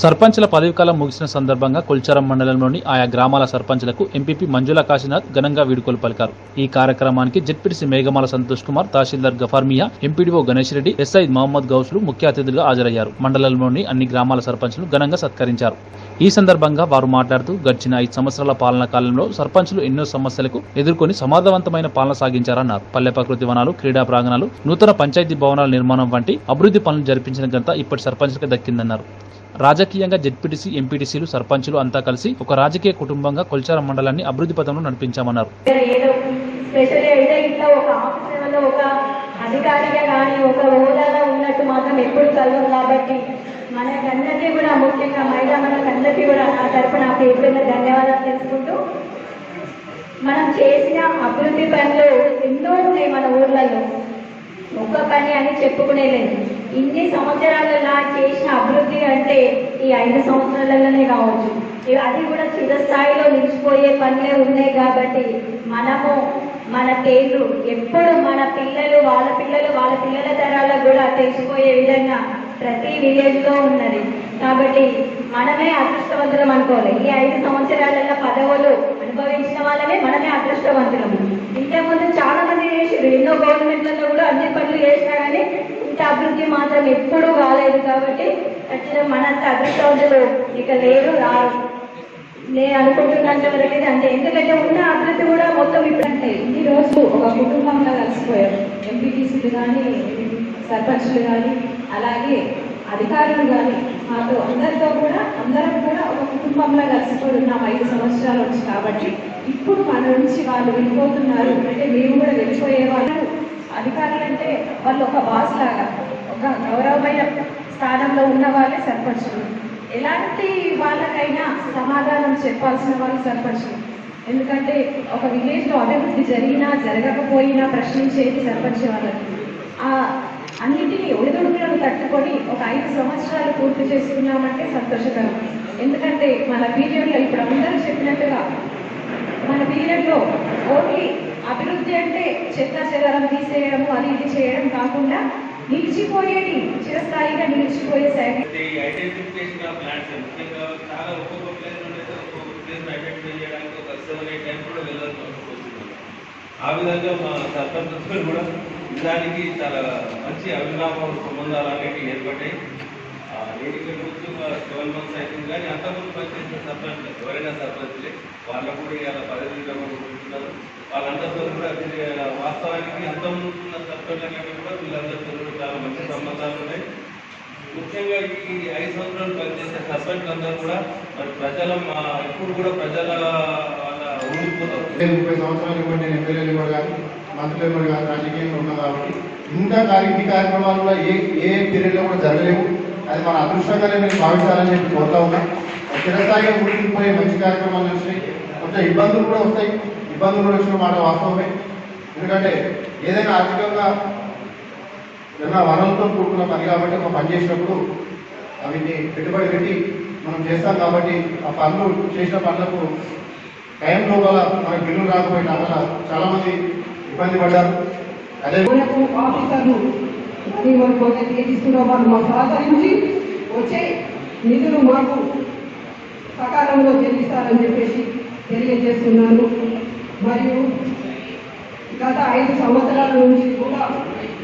సర్పంచ్ల పదవీకాలం ముగిసిన సందర్భంగా కొల్చారం మండలంలోని ఆయా గ్రామాల సర్పంచ్లకు ఎంపీపీ మంజుల కాశీనాథ్ ఘనంగా వీడుకోలు పలికారు. ఈ కార్యక్రమానికి ZPTC Meghamala Santosh Kumar tahsildar Gafarmiya MPDO Ganesh Reddy SI Mohammed గౌస్లు ముఖ్య అతిథులుగా హాజరయ్యారు. మండలంలోని అన్ని గ్రామాల సర్పంచ్లు ఘనంగా సత్కరించారు. ఈ సందర్భంగా వారు మాట్లాడుతూ గడిచిన ఐదు సంవత్సరాల పాలన కాలంలో సర్పంచ్లు ఎన్నో సమస్యలకు ఎదుర్కొని సమర్థవంతమైన పాలన సాగించారన్నారు. పల్లె ప్రకృతి వనాలు క్రీడా ప్రాంగణాలు నూతన పంచాయతీ భవనాల నిర్మాణం వంటి అభివృద్ధి పనులు జరిపించిన ఘనత ఇప్పటి సర్పంచ్లకు దక్కిందన్నారు. రాజకీయంగా జెడ్పీటీసీ ఎంపీటీసీలు సర్పంచులు అంతా కలిసి ఒక రాజకీయ కుటుంబంగా కొల్చారం మండలాన్ని అభివృద్ధి పథంలో నడిపించామన్నారు. ఏదో అయితే ఇట్లా ఒక ఆఫీస్ ఒక అధికారిగా కానీ ఒక హోదాలో ఉన్నట్టు మాత్రం ఎప్పుడు కలదు కాబట్టి మనకందరికీ కూడా ముఖ్యంగా మహిళా మనకందరికీ కూడా నా తరపున పేరున్న ధన్యవాదాలు తెలుసుకుంటూ మనం చేసిన అభివృద్ధి పనులు ఎన్నో ఉన్నాయి మన ఊర్లలో. ఒక్క పని అని చెప్పుకునే లేదు. ఇన్ని సంవత్సరాలలో చేసిన అభివృద్ధి అంటే ఈ ఐదు సంవత్సరాలలోనే కావచ్చు. అది కూడా చిరస్థాయిలో నిలిచిపోయే పనులే ఉన్నాయి కాబట్టి మనము మన పేర్లు ఎప్పుడు మన పిల్లలు వాళ్ళ పిల్లలు వాళ్ళ పిల్లల తరాలకు కూడా తెలిసిపోయే విధంగా ప్రతి విలేజ్లో ఉన్నది. కాబట్టి మనమే అదృష్టవంతులం అనుకోవాలి. ఈ ఐదు సంవత్సరాలలో పదవులు అనుభవించిన వాళ్ళమే మనమే అదృష్టవంతులం. ఇంతకుముందు చాలా మంది చేసారు ఎన్నో గవర్నమెంట్లలో కూడా అన్ని పనులు చేసినా కానీ ఇంత అభివృద్ధి మాత్రం ఎప్పుడూ కాలేదు కాబట్టి ఖచ్చితంగా మనంత అదృష్టవంతులు ఇక లేరు రారు నేను అనుకుంటున్నంత వరకు అంటే ఎందుకంటే ఉన్న అభివృద్ధి కూడా మొత్తం ఇప్పుడంటే ఈ రోజు ఒక కుటుంబంలో కలిసిపోయారు. ఎంపీటీసీలు కానీ సర్పంచ్లు కానీ అలాగే అధికారులు కానీ మాతో అందరితో కూడా అందరం కూడా ఒక కుటుంబంలో కలిసిపోతున్నాం ఐదు సంవత్సరాలు వచ్చి కాబట్టి ఇప్పుడు మన నుంచి వాళ్ళు వెళ్ళిపోతున్నారు అంటే మేము కూడా వెళ్ళిపోయే వాళ్ళు అధికారులు అంటే వాళ్ళు ఒక బాస్ లాగా ఒక గౌరవమైన స్థానంలో ఉన్న వాళ్ళే సర్పంచులు. ఎలాంటి వాళ్ళకైనా సమాధానం చెప్పాల్సిన వాళ్ళు సర్పంచులు. ఎందుకంటే ఒక విలేజ్లో అభివృద్ధి జరిగినా జరగకపోయినా ప్రశ్నించేది సర్పంచ్ వాళ్ళకి ఆ అన్నిటినీ ఒడిదుడుకులను తట్టుకొని ఒక ఐదు సంవత్సరాలు పూర్తి చేసుకున్నామంటే సంతోషకరం. ఎందుకంటే మన పీరియడ్లో ఇప్పుడు అందరూ చెప్పినట్టుగా మన పీరియడ్లో ఓన్లీ అభివృద్ధి అంటే చెత్త చెదరం తీసేయడం అది ఇది చేయడం కాకుండా నిలిచిపోయేది చిరస్థాయిగా నిలిచిపోయే శాఖ చాలా చేయడానికి టైం కూడా ఆ విధంగా మా సర్పంచ్ కూడా నిజానికి చాలా మంచి అవినాభ సంబంధాలు అనేవి ఏర్పడ్డాయి. ఆ, నేను ట్వెల్వ్ మంత్స్ అవుతుంది కానీ అంతకుముందు పనిచేసిన సర్పంచ్ ఎవరైనా సర్పంచ్లే వాళ్ళకు కూడా ఇలా పదవి ఉంటున్నారు వాళ్ళందరితో కూడా వాస్తవానికి అంతకుముందు ఉన్న సర్పంచ్ కంటే కూడా వీళ్ళందరితో కూడా చాలా మంచి సంబంధాలు ఉన్నాయి ముఖ్యంగా ఈ ఐదు సంవత్సరాలు పనిచేసే సర్పంచ్ అందరూ కూడా మరి ప్రజల మా- ఎప్పుడు కూడా ప్రజల ముప్పై సంవత్సరాలు ఇవ్వండి నేను ఎమ్మెల్యేలు కూడా కానీ మంత్రులు కూడా కానీ రాజకీయంలో ఉన్నా కాబట్టి ఇంత ఈ కార్యక్రమాలు కూడా ఏ ఏ పీరియడ్లో కూడా జరగలేవు. అది మన అదృష్టంగానే మేము భావించాలని చెప్పి కోరుతా ఉన్నాం. చిరస్థాయిగా గుర్తింపోయే మంచి కార్యక్రమాలు వచ్చినాయి కొంచెం ఇబ్బందులు కూడా వస్తాయి. ఇబ్బందులు కూడా వచ్చిన మాట వాస్తవమే. ఎందుకంటే ఏదైనా ఆర్థికంగా ఏదైనా వనంతో కూడుకున్న పని కాబట్టి ఒక పని చేసినప్పుడు అవిని పెట్టుబడి పెట్టి మనం చేస్తాం కాబట్టి ఆ పనులు చేసిన పనులకు టైం లోపల మన బిల్లు రాకపోయిన వల్ల చాలా మంది ఇబ్బంది పడ్డారు. అదే ఆఫీసర్లు మనీ వరకు అయితే తీసుకున్న వాళ్ళు మాకు సహకరించి వచ్చే నిధులు మాకు సకాలంలో చెల్లిస్తారని చెప్పేసి తెలియజేస్తున్నాను. మరియు గత ఐదు సంవత్సరాల నుంచి కూడా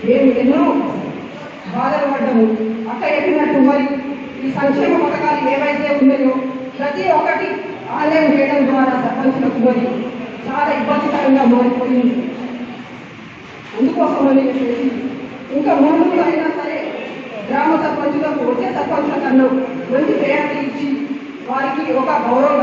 మేము ఎన్నో బాధలు పడ్డాము. అక్క చెప్పినట్టు మరి ఈ సంక్షేమ పథకాలు ఏవైతే ఉన్నాయో ప్రతి ఒక్కటి ఆన్లైన్ చేయడం ద్వారా సర్పంచులకు మరి చాలా ఇబ్బందికరంగా మారిపోయింది. అందుకోసమని చెప్పేసి ఇంకా ముందు కూడా అయినా సరే గ్రామ మంచి ప్రయారిటీ ఇచ్చి వారికి ఒక గౌరవం